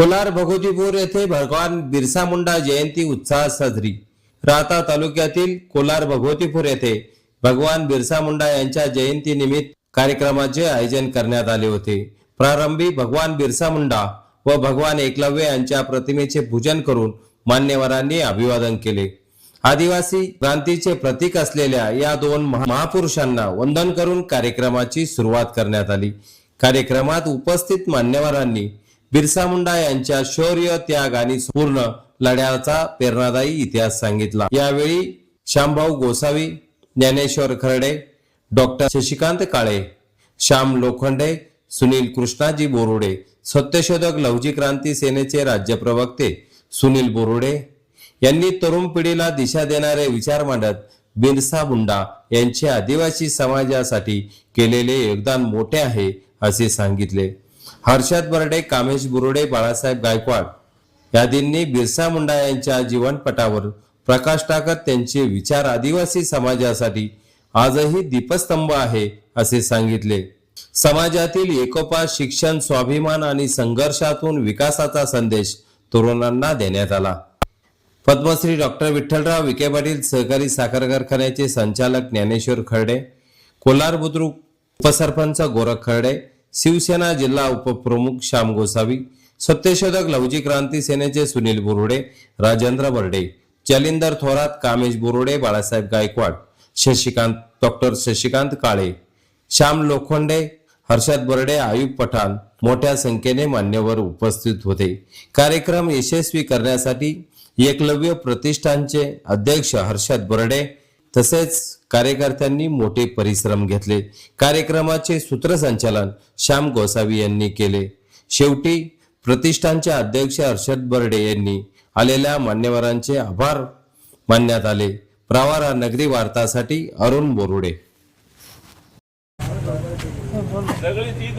कोलार भगवतीपूर येथे भगवान बिरसा मुंडा जयंती उत्साहात साजरी. राहता तालुक्यातील कोलार भगवतीपूर येथे भगवान बिरसा मुंडा यांच्या जयंती निमित्त कार्यक्रमाचे आयोजन करण्यात आले होते. प्रारंभी भगवान बिरसा मुंडा व भगवान एकलव्य यांच्या प्रतिमेचे पूजन करून मान्यवरांनी अभिवादन केले. आदिवासी क्रांतीचे प्रतीक असलेल्या या दोन महापुरुषांना वंदन करून कार्यक्रमाची सुरुवात करण्यात आली. कार्यक्रमात उपस्थित मान्यवरांनी बिरसा मुंडा यांच्या शौर्य त्याग आणि पूर्ण लढ्याचा प्रेरणादायी इतिहास सांगितला. यावेळी श्यामभाऊ गोसावी ज्ञानेश्वर खर्डे डॉक्टर शशिकांत काळे श्याम लोखंडे सुनील कृष्णाजी बोरुडे सत्यशोधक लवजी क्रांती सेनेचे राज्य प्रवक्ते सुनील बोरुडे यांनी तरुण पिढीला दिशा देणारे विचार मांडत बिरसा मुंडा यांचे आदिवासी समाजासाठी केलेले योगदान मोठे आहे असे सांगितले. हर्षद बर्डे कामेश बुरुडे बाळासाहेब गायकवाड यादींनी बिरसा मुंडा यांच्या जीवनपटावर प्रकाश टाकत त्यांचे विचार आदिवासी समाजासाठी आजही दीपस्तंभ आहे असे सांगितले. समाजातील एकोपा शिक्षण स्वाभिमान आणि संघर्षातून विकासाचा संदेश तरुणांना देण्यात आला. पद्मश्री डॉक्टर विठ्ठलराव विखे पाटील सहकारी साखर कारखान्याचे संचालक ज्ञानेश्वर खर्डे कोलार बुद्रुक उपसरपंच गोरख खर्डे शिवसेना जिल्हा उपप्रमुख श्याम गोसावी सत्यशोधक लवजी क्रांती सेनेचे सुनील बुरुडे राजेंद्र बर्डे जालिंदर थोरात कामेश बुरुडे बाळासाहेब गायकवाड शशिकांत डॉक्टर शशिकांत काळे श्याम लोखंडे हर्षद बर्डे आयुब पठाण मोठ्या संख्येने मान्यवर उपस्थित होते. कार्यक्रम यशस्वी करण्यासाठी एकलव्य प्रतिष्ठानचे अध्यक्ष हर्षद बर्डे तसेच कार्यकर्त्यांनी मोठे परिश्रम घेतले. कार्यक्रमाचे सूत्रसंचालन श्याम गोसावी यांनी केले. शेवटी प्रतिष्ठानचे अध्यक्ष हर्षद बर्डे यांनी आलेल्या मान्यवरांचे आभार मानण्यात आले. प्रवारा नगरी वार्तासाठी अरुण बोरुडे. सगळी तीच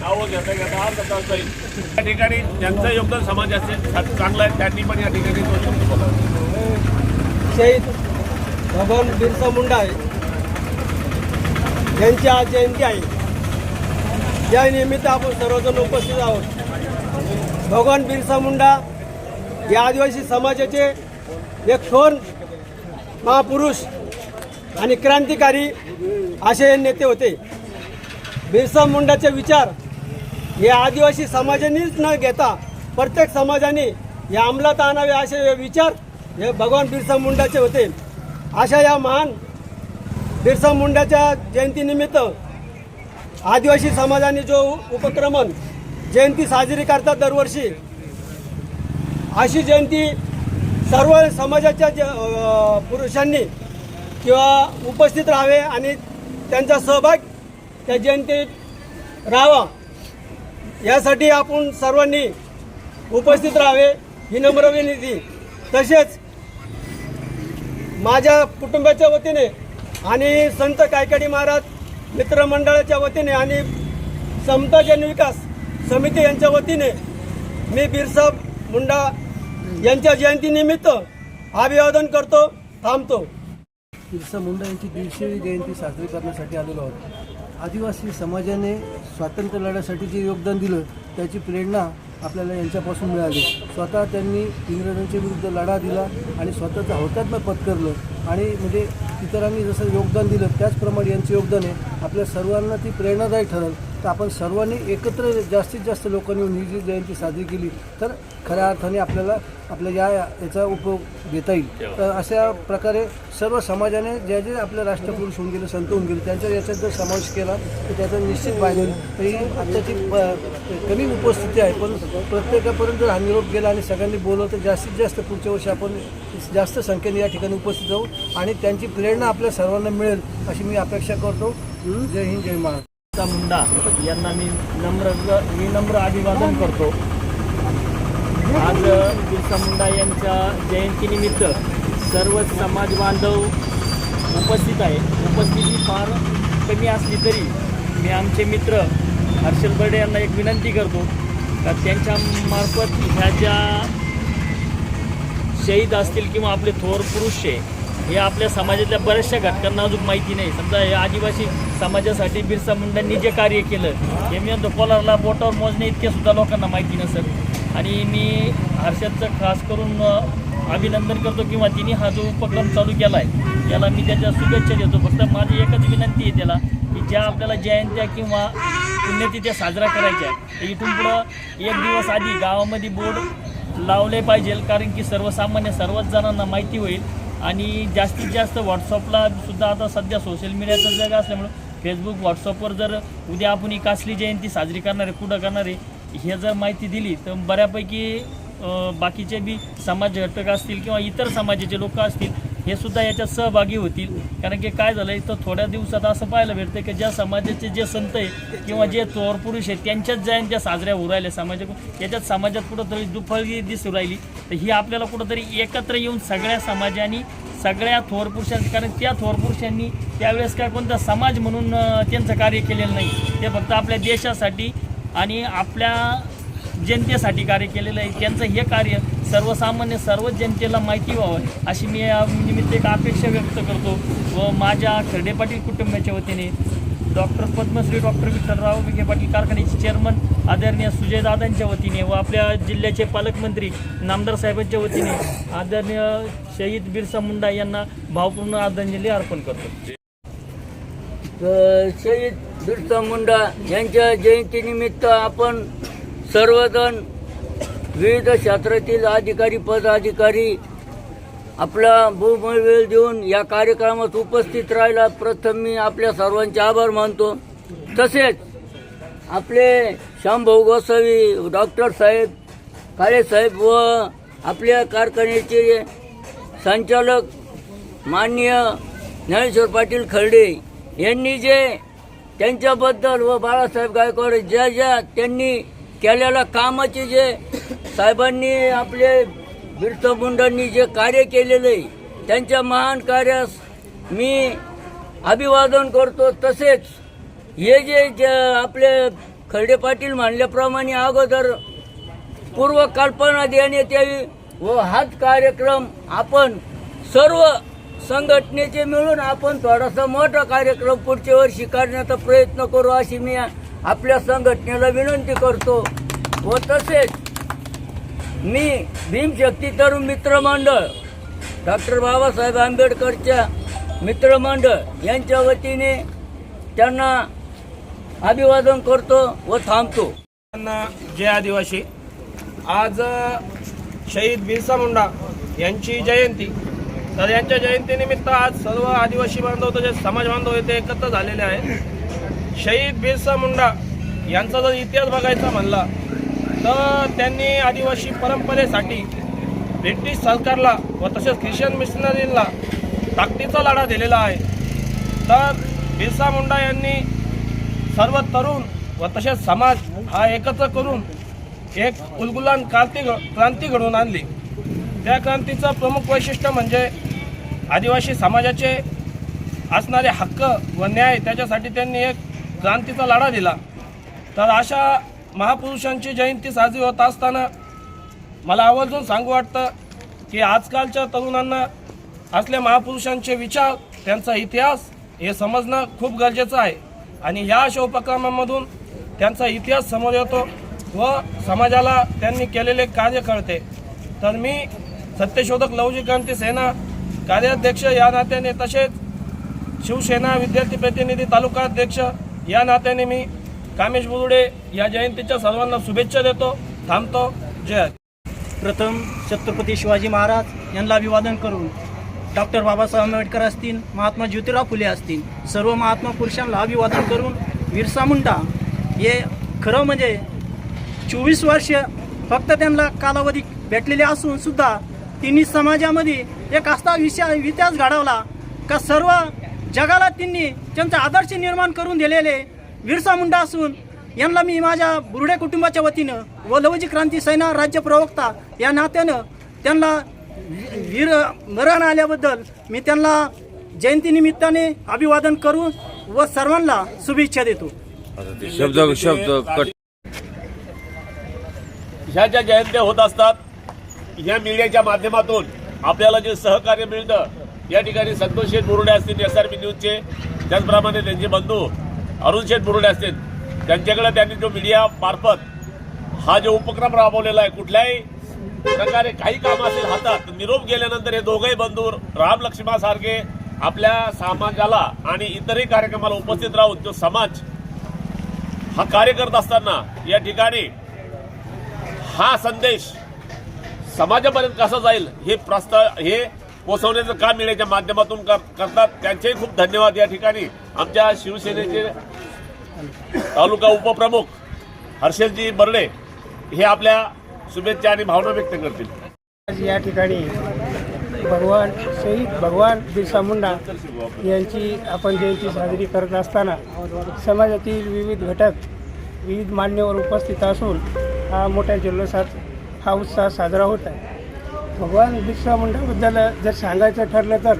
नावं घेता घेता आज आता जाईल त्या ठिकाणी ज्यांचं योगदान समाजाचे चांगलं आहे त्यांनी पण या ठिकाणी दोन शब्द बोलावे शहीद भगवान बिरसा मुंडा आहे. यांची आज जयंती आहे. या निमित्त आपण सर्वजण उपस्थित आहोत. भगवान बिरसा मुंडा या आदिवासी समाजाचे एक थोर महापुरुष आणि क्रांतिकारी असे हे नेते होते. बिरसा मुंडाचे विचार हे आदिवासी समाजानेच न घेता प्रत्येक समाजाने हे अंमलात आणावे असे विचार हे भगवान बिरसा मुंडाचे होते. अशा या महान बिरसा मुंडाच्या जयंतीनिमित्त आदिवासी समाजाने जो उपक्रमण जयंती साजरी करतात दरवर्षी अशी जयंती सर्व समाजाच्या ज पुरुषांनी किंवा उपस्थित राहावे आणि त्यांचा सहभाग त्या जयंतीत राहावा. यासाठी आपण सर्वांनी उपस्थित राहावे ही नम्र विनंती. तसेच माझ्या कुटुंबाच्या वतीने आणि संत कायकडी महाराज मित्रमंडळाच्या वतीने आणि समता जनविकास समिती यांच्या वतीने मी बिरसा मुंडा यांच्या जयंतीनिमित्त अभिवादन करतो थांबतो. बिरसा मुंडा यांची दीडशेवी जयंती साजरी करण्यासाठी आलेलो आहोत. आदिवासी समाजाने स्वातंत्र्य लढ्यासाठी जे योगदान दिलं त्याची प्रेरणा आपल्याला यांच्यापासून मिळाली. स्वतः त्यांनी इंग्रजांच्या विरुद्ध लढा दिला आणि स्वतःचं हौतात्म्य पत्करलं. आणि म्हणजे इतरांनी जसं योगदान दिलं त्याचप्रमाणे यांचं योगदान आहे. आपल्या सर्वांना ती प्रेरणादायी ठरल. तर आपण सर्वांनी एकत्र जास्तीत जास्त लोकांनी येऊन ही जी जयंती साजरी केली तर खऱ्या अर्थाने आपल्याला आपल्या या याचा उपयोग घेता येईल. तर अशा प्रकारे सर्व समाजाने जे जे आपले राष्ट्रपुरुष होऊन गेले संत होऊन गेले त्यांच्या याच्यात जर समावेश केला तर त्याचा निश्चित फायदा होईल. तर ही आत्ताची कमी उपस्थिती आहे पण प्रत्येकापर्यंत जर हा निरोप गेला आणि सगळ्यांनी बोलवलं तर जास्तीत जास्त पुढच्या वर्षी आपण जास्त संख्येने या ठिकाणी उपस्थित जाऊ आणि त्यांची प्रेरणा आपल्या सर्वांना मिळेल अशी मी अपेक्षा करतो. जय हिंद जय महाराज मुंडा. यांना मी नम्र मी नम्र अभिवादन करतो. आज बिरसा मुंडा यांच्या जयंतीनिमित्त सर्व समाज बांधव उपस्थित आहे. उपस्थिती फार कमी असली तरी मी आमचे मित्र हर्षल बर्डे यांना एक विनंती करतो का त्यांच्या मार्फत ह्या ज्या शहीद असतील किंवा आपले थोर पुरुष आहे हे आपल्या समाजातल्या बऱ्याचशा घटकांना अजून माहिती नाही. समजा हे आदिवासी समाजासाठी बिरसा मुंडांनी जे कार्य केलं हे मी म्हणतो कोलारला बोटावर मोजणे इतके सुद्धा लोकांना माहिती नसेल. आणि मी हर्षदचं खास करून अभिनंदन करतो किंवा तिने हा जो उपक्रम चालू केला आहे याला मी त्याच्या शुभेच्छा देतो. फक्त माझी एकच विनंती आहे त्याला की ज्या आपल्याला जयंत्या किंवा पुण्यतिथ्या साजरा करायच्या आहेत तर इथून पुढं एक दिवस आधी गावामध्ये बोर्ड लावले पाहिजे कारण की सर्वसामान्य सर्वच जणांना माहिती होईल. आणि जास्तीत जास्त व्हॉट्सअपला सुद्धा आता सध्या सोशल मीडियाचं जग असल्यामुळं फेसबुक व्हॉट्सअपवर जर उद्या आपण ही कासली जयंती साजरी करणार आहे कुठं करणार आहे हे जर माहिती दिली तर बऱ्यापैकी बाकीचे बी समाज घटक असतील किंवा इतर समाजाचे लोक असतील हे सुद्धा याच्यात सहभागी होतील. कारण की काय झालं तर थोड्या दिवसात असं पाहायला भेटतं की ज्या समाजाचे जे संत आहे किंवा जे थोर पुरुष आहेत त्यांच्याच जयंत्या साजऱ्या होऊ राहिल्या समाजाकडून याच्यात समाजात कुठंतरी दुफळगी दिसू राहिली. तर ही आपल्याला कुठंतरी एकत्र येऊन सगळ्या समाजाने सगळ्या थोर पुरुषांनी कारण त्या थोर पुरुषांनी त्यावेळेस काय कोणता समाज म्हणून त्यांचं कार्य केलेलं नाही. ते फक्त आपल्या देशासाठी आणि आपल्या जनतेसाठी कार्य केलेलं आहे. त्यांचं हे कार्य सर्वसामान्य सर्व जनतेला माहिती व्हावं अशी मी या निमित्त एक अपेक्षा व्यक्त करतो व माझ्या खर्डे पाटील कुटुंबाच्या वतीने डॉक्टर पद्मश्री डॉक्टर विठ्ठलराव विखे पाटील कारखान्याचे चेअरमन आदरणीय सुजयदादांच्या वतीने व आपल्या जिल्ह्याचे पालकमंत्री नामदार साहेबांच्या वतीने आदरणीय शहीद बिरसा मुंडा यांना भावपूर्ण आदरांजली अर्पण करतो. तर शहीद बिरसा मुंडा यांच्या जयंतीनिमित्त आपण सर्वजण विविध क्षेत्रातील अधिकारी पदाधिकारी आपला बहुमोल वेळ देऊन या कार्यक्रमात उपस्थित राहिला प्रथम मी आपल्या सर्वांचे आभार मानतो. तसेच आपले श्यामभाऊ गोसावी डॉक्टर साहेब काळेसाहेब व आपल्या कारखान्याचे संचालक माननीय ज्ञानेश्वर पाटील खर्डे यांनी जे त्यांच्याबद्दल व बाळासाहेब गायकवाड ज्या ज्या त्यांनी केलेल्या कामाचे जे साहेबांनी आपले बिरसा मुंडांनी जे कार्य केलेलं आहे त्यांच्या महान कार्यास मी अभिवादन करतो. तसेच हे जे जे आपले खर्डे पाटील म्हणल्याप्रमाणे अगोदर पूर्व कल्पना देण्यात यावी व हाच कार्यक्रम आपण सर्व संघटनेचे मिळून आपण थोडासा मोठा कार्यक्रम पुढच्या वर्षी करण्याचा प्रयत्न करू अशी मी आपल्या संघटनेला विनंती करतो. व तसेच मी भीमशक्ती तरुण मित्रमंडळ डॉक्टर बाबासाहेब आंबेडकरच्या मित्रमंडळ यांच्या वतीने त्यांना अभिवादन करतो व थांबतो. त्यांना जय आदिवासी. आज शहीद बिरसा मुंडा यांची जयंती. तर यांच्या जयंतीनिमित्त आज सर्व आदिवासी बांधव तसेच समाज बांधव येथे एकत्र झालेले आहेत. शहीद बिरसा मुंडा यांचा जर इतिहास बघायचा म्हणला तर त्यांनी आदिवासी परंपरेसाठी ब्रिटिश सरकारला व तसेच ख्रिश्चन मिशनरीला ताकदीचा लढा दिलेला आहे. तर बिरसा मुंडा यांनी सर्व तरुण व तसेच समाज हा एकत्र करून एक उलगुलान क्रांती क्रांती घडवून आणली. त्या क्रांतीचं प्रमुख वैशिष्ट्य म्हणजे आदिवासी समाजाचे असणारे हक्क व न्याय त्याच्यासाठी त्यांनी एक क्रांतीचा लढा दिला. तर अशा महापुरुषांची जयंती साजरी होत असताना मला आवर्जून सांगू वाटतं की आजकालच्या तरुणांना असल्या महापुरुषांचे विचार त्यांचा इतिहास हे समजणं खूप गरजेचं आहे. आणि या अशा उपक्रमांमधून त्यांचा इतिहास समोर येतो व समाजाला त्यांनी केलेले कार्य कळते. तर मी सत्यशोधक लवजी क्रांती सेना कार्याध्यक्ष या नात्याने तसेच शिवसेना विद्यार्थी प्रतिनिधी तालुकाध्यक्ष या नात्याने मी कामेश बुदुडे या जयंतीच्या सर्वांना शुभेच्छा देतो. थांबतो. जय प्रथम छत्रपती शिवाजी महाराज यांना अभिवादन करून डॉक्टर बाबासाहेब आंबेडकर असतील महात्मा ज्योतिराव फुले असतील सर्व महात्मा पुरुषांना अभिवादन करून बिरसा मुंडा हे खरं म्हणजे चोवीस वर्ष फक्त त्यांना कालावधी भेटलेले असून सुद्धा त्यांनी समाजामध्ये एक असा विषय इतिहास घडवला का सर्व जगाला त्यांनी त्यांचा आदर्श निर्माण करून दिलेले बिरसा मुंडा असून यांना मी माझ्या बुरुडे कुटुंबाच्या वतीनं व लवजी क्रांती सेना राज्य प्रवक्ता या नात्यानं त्यांना वीर मरण आल्याबद्दल मी त्यांना जयंतीनिमित्ताने अभिवादन करून व सर्वांना शुभेच्छा देतो. शब्द शब्द कट. ह्या ज्या जयंत्या होत असतात या मीडियाच्या माध्यमातून आपल्याला जे सहकार्य मिळतं या ठिकाणी संतोष शेठ बोरुडे असतील एस आर बी न्यूजचे त्याचप्रमाणे त्यांचे बंधू अरुण शेठ बुरुडे असतील. त्यांच्याकडे त्यांनी जो मीडिया मार्फत हा जो उपक्रम राबवलेला आहे कुठल्याही प्रकारे काही काम असेल हातात निरोप गेल्यानंतर हे दोघंही बंधू राम लक्ष्मणासारखे आपल्या समाजाला आणि इतरही कार्यक्रमाला उपस्थित राहून जो समाज हा कार्य करत असताना या ठिकाणी हा संदेश समाजापर्यंत कसा जाईल हे प्रस्ताव हे पोचवण्याचं काम मिळण्याच्या माध्यमातून कर- करतात. त्यांचेही खूप धन्यवाद या ठिकाणी. आमच्या शिवसेनेचे तालुका उपप्रमुख हर्षलजी बर्डे हे आपल्या शुभेच्छा आणि भावना व्यक्त करतील. आज या ठिकाणी भगवान शहीद भगवान बिरसा मुंडा यांची आपण जयंती साजरी करत असताना समाजातील विविध घटक विविध मान्यवर उपस्थित असून हा मोठ्या जल्लोषात हा उत्साह साजरा होत आहे. भगवान बिरसा मुंडाबद्दल जर सांगायचं ठरलं तर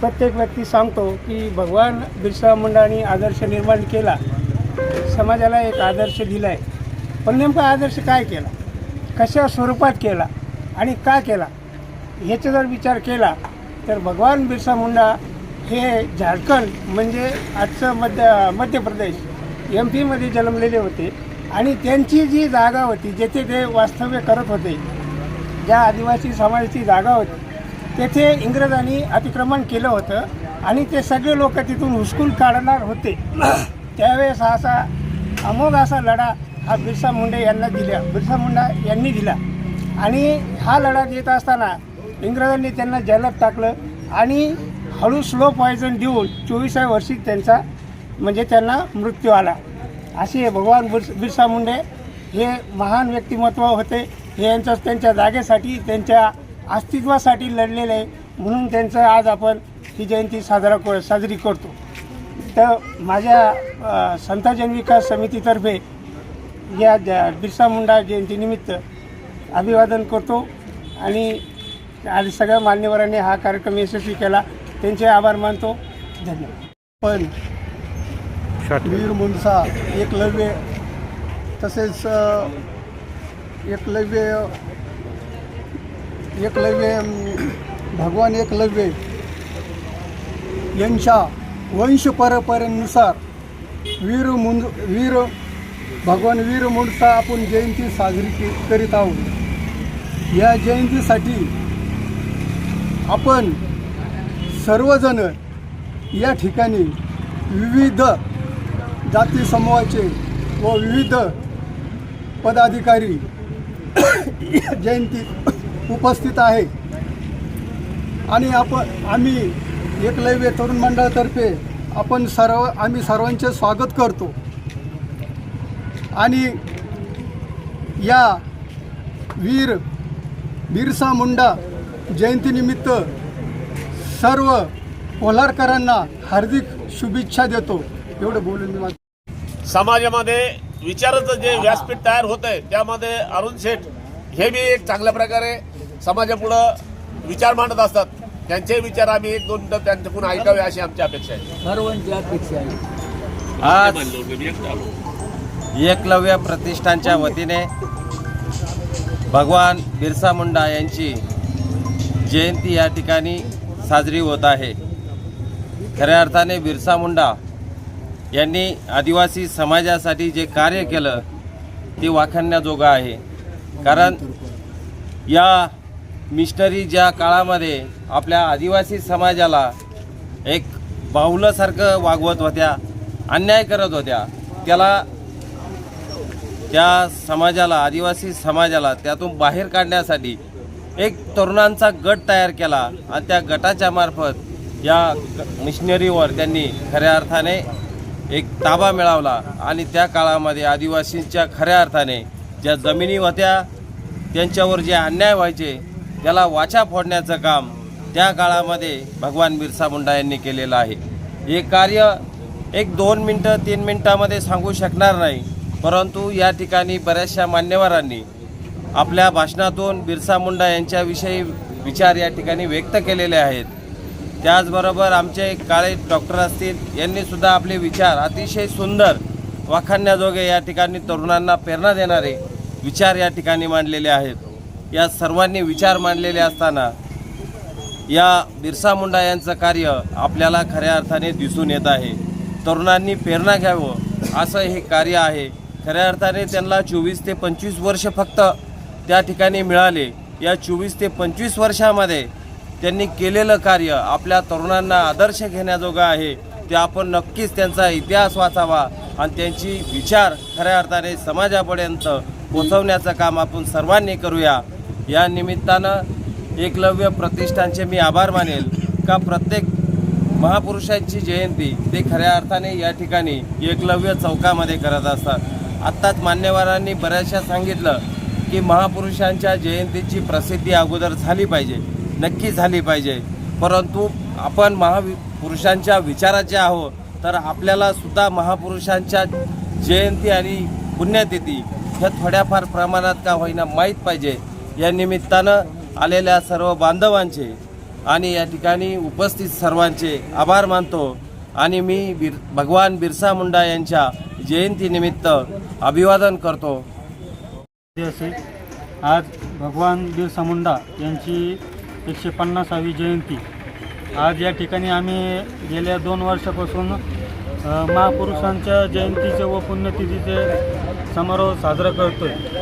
प्रत्येक व्यक्ती सांगतो की भगवान बिरसा मुंडांनी आदर्श निर्माण केला. समाजाला एक आदर्श दिला आहे पण नेमका आदर्श काय केला? कशा स्वरूपात केला? आणि का केला? ह्याचा जर विचार केला तर भगवान बिरसा मुंडा हे झारखंड म्हणजे आजचं मध्य मध्य प्रदेश एम पीमध्ये जन्मलेले होते. आणि त्यांची जी जागा होती जेथे ते वास्तव्य करत होते ज्या आदिवासी समाजाची जागा होती तेथे इंग्रजांनी अतिक्रमण केलं होतं आणि ते सगळे लोक तिथून हुसकून काढणार होते. त्यावेळेस हा असा अमोघ असा लढा हा बिरसा मुंडे यांना दिला. बिरसा मुंडा यांनी दिला. आणि हा लढा देत असताना इंग्रजांनी त्यांना जलद टाकलं आणि हळू स्लो पॉयझन देऊन चोवीसाव्या वर्षी त्यांचा म्हणजे त्यांना मृत्यू आला. असे भगवान बिर बिरसा मुंडे हे महान व्यक्तिमत्व होते. हे यांचं त्यांच्या जागेसाठी त्यांच्या अस्तित्वासाठी लढलेले आहे म्हणून त्यांचं आज आपण ही जयंती साजरा क साजरी करतो. तर माझ्या संताजन विकास समितीतर्फे या ज बिरसा मुंडा जयंतीनिमित्त अभिवादन करतो आणि आणि सगळ्या मान्यवरांनी हा कार्यक्रम यशस्वी केला. त्यांचे आभार मानतो. धन्यवाद. पण वीर मुंडसा एकलव्य तसेच एकलव्य एकलव्य भगवान एकलव्य यांच्या वंश परंपरेनुसार वीर मुंज वीर भगवान वीर मुंडचा आपण जयंती साजरी करीत आहोत. या जयंतीसाठी आपण सर्वजण या ठिकाणी विविध जाती समूहाचे व विविध पदाधिकारी जयंती उपस्थित आहे. आणि आपण आम्ही एकलव्य तरुण मंडळातर्फे आपण सर्व आम्ही सर्वांचे स्वागत करतो. आणि या वीर बिरसा मुंडा जयंतीनिमित्त सर्व कोल्हारकरांना हार्दिक शुभेच्छा देतो. एवढं बोलून मी समाजामध्ये विचाराचं जे व्यासपीठ तयार होत आहे त्यामध्ये अरुण शेठ हे बी एक चांगल्या प्रकारे समाजापुढं विचार मांडत असतात. त्यांचे विचार आम्ही एक दोन मिनिटं त्यांच्याकडून ऐकावे अशी आमची अपेक्षा आहे. सर्वांची अपेक्षा आहे. आज एकलव्य प्रतिष्ठानच्या वतीने भगवान बिरसा मुंडा यांची जयंती या ठिकाणी साजरी होत आहे. खऱ्या अर्थाने बिरसा मुंडा यांनी आदिवासी समाजासाठी जे कार्य केलं ते वाखाणण्याजोगं आहे. कारण या मिशनरी ज्या काळामध्ये आपल्या आदिवासी समाजाला एक बाहुल्यासारखं वागवत होत्या अन्याय करत होत्या त्याला त्या समाजाला आदिवासी समाजाला त्यातून बाहेर काढण्यासाठी एक तरुणांचा गट तयार केला आणि त्या गटाच्या मार्फत या मिशनरीवर त्यांनी खऱ्या अर्थाने एक ताबा मिळवला आणि त्या काळामध्ये आदिवासींच्या खऱ्या अर्थाने ज्या जमिनी होत्या त्यांच्यावर जे अन्याय व्हायचे त्याला वाचा फोडण्याचं काम त्या काळामध्ये भगवान बिरसा मुंडा यांनी केलेलं आहे. हे कार्य एक दोन मिनटं तीन मिनटामध्ये सांगू शकणार नाही परंतु या ठिकाणी बऱ्याचशा मान्यवरांनी आपल्या भाषणातून बिरसा मुंडा यांच्याविषयी विचार या ठिकाणी व्यक्त केलेले आहेत. त्याचबरोबर आमचे काळे डॉक्टर असतील यांनीसुद्धा आपले विचार अतिशय सुंदर वाखाणण्याजोगे या ठिकाणी तरुणांना प्रेरणा देणारे विचार या ठिकाणी मांडलेले आहेत. या सर्वांनी विचार मांडलेले असताना या बिरसा मुंडा यांचं कार्य आपल्याला खऱ्या अर्थाने दिसून येत आहे. तरुणांनी प्रेरणा घ्यावं असं हे कार्य आहे. खऱ्या अर्थाने त्यांना चोवीस ते पंचवीस वर्ष फक्त त्या ठिकाणी मिळाले. या चोवीस ते पंचवीस वर्षामध्ये त्यांनी केलेलं कार्य आपल्या तरुणांना आदर्श घेण्याजोगं आहे. ते आपण नक्कीच त्यांचा इतिहास वाचावा आणि त्यांची विचार खऱ्या अर्थाने समाजापर्यंत पोचवण्याचं काम आपण सर्वांनी करूया. या निमित्तानं एकलव्य प्रतिष्ठानचे मी आभार मानेल का प्रत्येक महापुरुषांची जयंती ते खऱ्या अर्थाने या ठिकाणी एकलव्य चौकामध्ये करत असतात. आत्ताच मान्यवरांनी बऱ्याचशा सांगितलं की महापुरुषांच्या जयंतीची प्रसिद्धी अगोदर झाली पाहिजे नक्की झाली पाहिजे. परंतु आपण महापुरुषांच्या विचाराचे आहोत तर आपल्याला सुद्धा महापुरुषांच्या जयंती आणि पुण्यतिथी ह्या थोड्याफार प्रमाणात का होईना माहीत पाहिजे या निमित्तानं आलेल्या सर्व बांधवांचे आणि या ठिकाणी उपस्थित सर्वांचे आभार मानतो. आणि मी बिर भगवान बिरसा मुंडा यांच्या जयंतीनिमित्त अभिवादन करतो. आज भगवान बिरसा मुंडा यांची एकशे पन्नासावी जयंती. आज या ठिकाणी आम्ही गेल्या दोन वर्षापासून महापुरुषांच्या जयंतीचे व पुण्यतिथीचे समारोह साजरा करतो आहे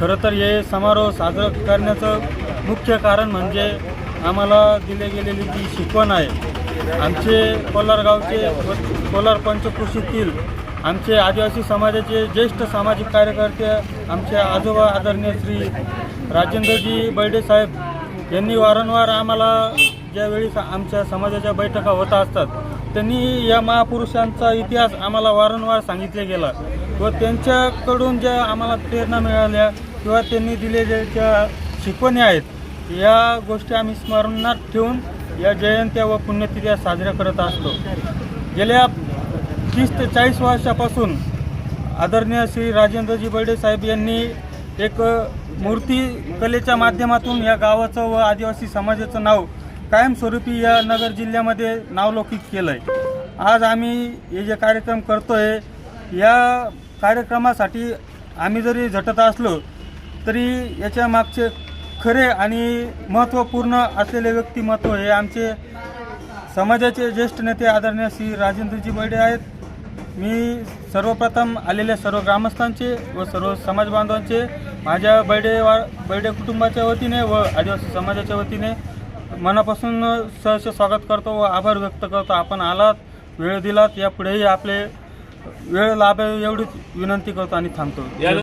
खरं तर हे समारोह साजरा करण्याचं मुख्य कारण म्हणजे आम्हाला दिले गेलेली जी शिकवण आहे आमचे कोलार गावचे व कोलार पंचकृषीतील आमचे आदिवासी समाजाचे ज्येष्ठ सामाजिक कार्यकर्ते आमचे आजोबा आदरणीय श्री राजेंद्रजी बैडेसाहेब यांनी वारंवार आम्हाला ज्यावेळी आमच्या समाजाच्या बैठका होत असतात त्यांनी या महापुरुषांचा इतिहास आम्हाला वारंवार सांगितले गेला व त्यांच्याकडून ज्या आम्हाला प्रेरणा मिळाल्या किंवा त्यांनी दिलेल्या ज्या शिकवणी आहेत या गोष्टी आम्ही स्मरणात ठेवून या जयंत्या व पुण्यतिथ्या साजऱ्या करत असतो. गेल्या तीस ते चाळीस वर्षापासून आदरणीय श्री राजेंद्रजी बर्डे साहेब यांनी एक मूर्ती कलेच्या माध्यमातून या गावाचं व आदिवासी समाजाचं नाव कायमस्वरूपी या नगर जिल्ह्यामध्ये नावलौकिक केलं आहे आज आम्ही हे जे कार्यक्रम करतो आहे या कार्यक्रमासाठी आम्ही जरी झटत असलो तरी याच्या मागचे खरे आणि महत्त्वपूर्ण असलेले व्यक्तिमत्व हे आमचे समाजाचे ज्येष्ठ नेते आदरणीय श्री राजेंद्रजी बैडे आहेत. मी सर्वप्रथम आलेल्या सर्व ग्रामस्थांचे व सर्व समाज बांधवांचे माझ्या बैडे वा बैडे कुटुंबाच्या वतीने व आदिवासी समाजाच्या वतीने मनापासून सहर्ष स्वागत करतो व आभार व्यक्त करतो. आपण आलात वेळ दिलात यापुढेही आपले वेळ लाभ एवढीच विनंती करतो आणि थांबतो.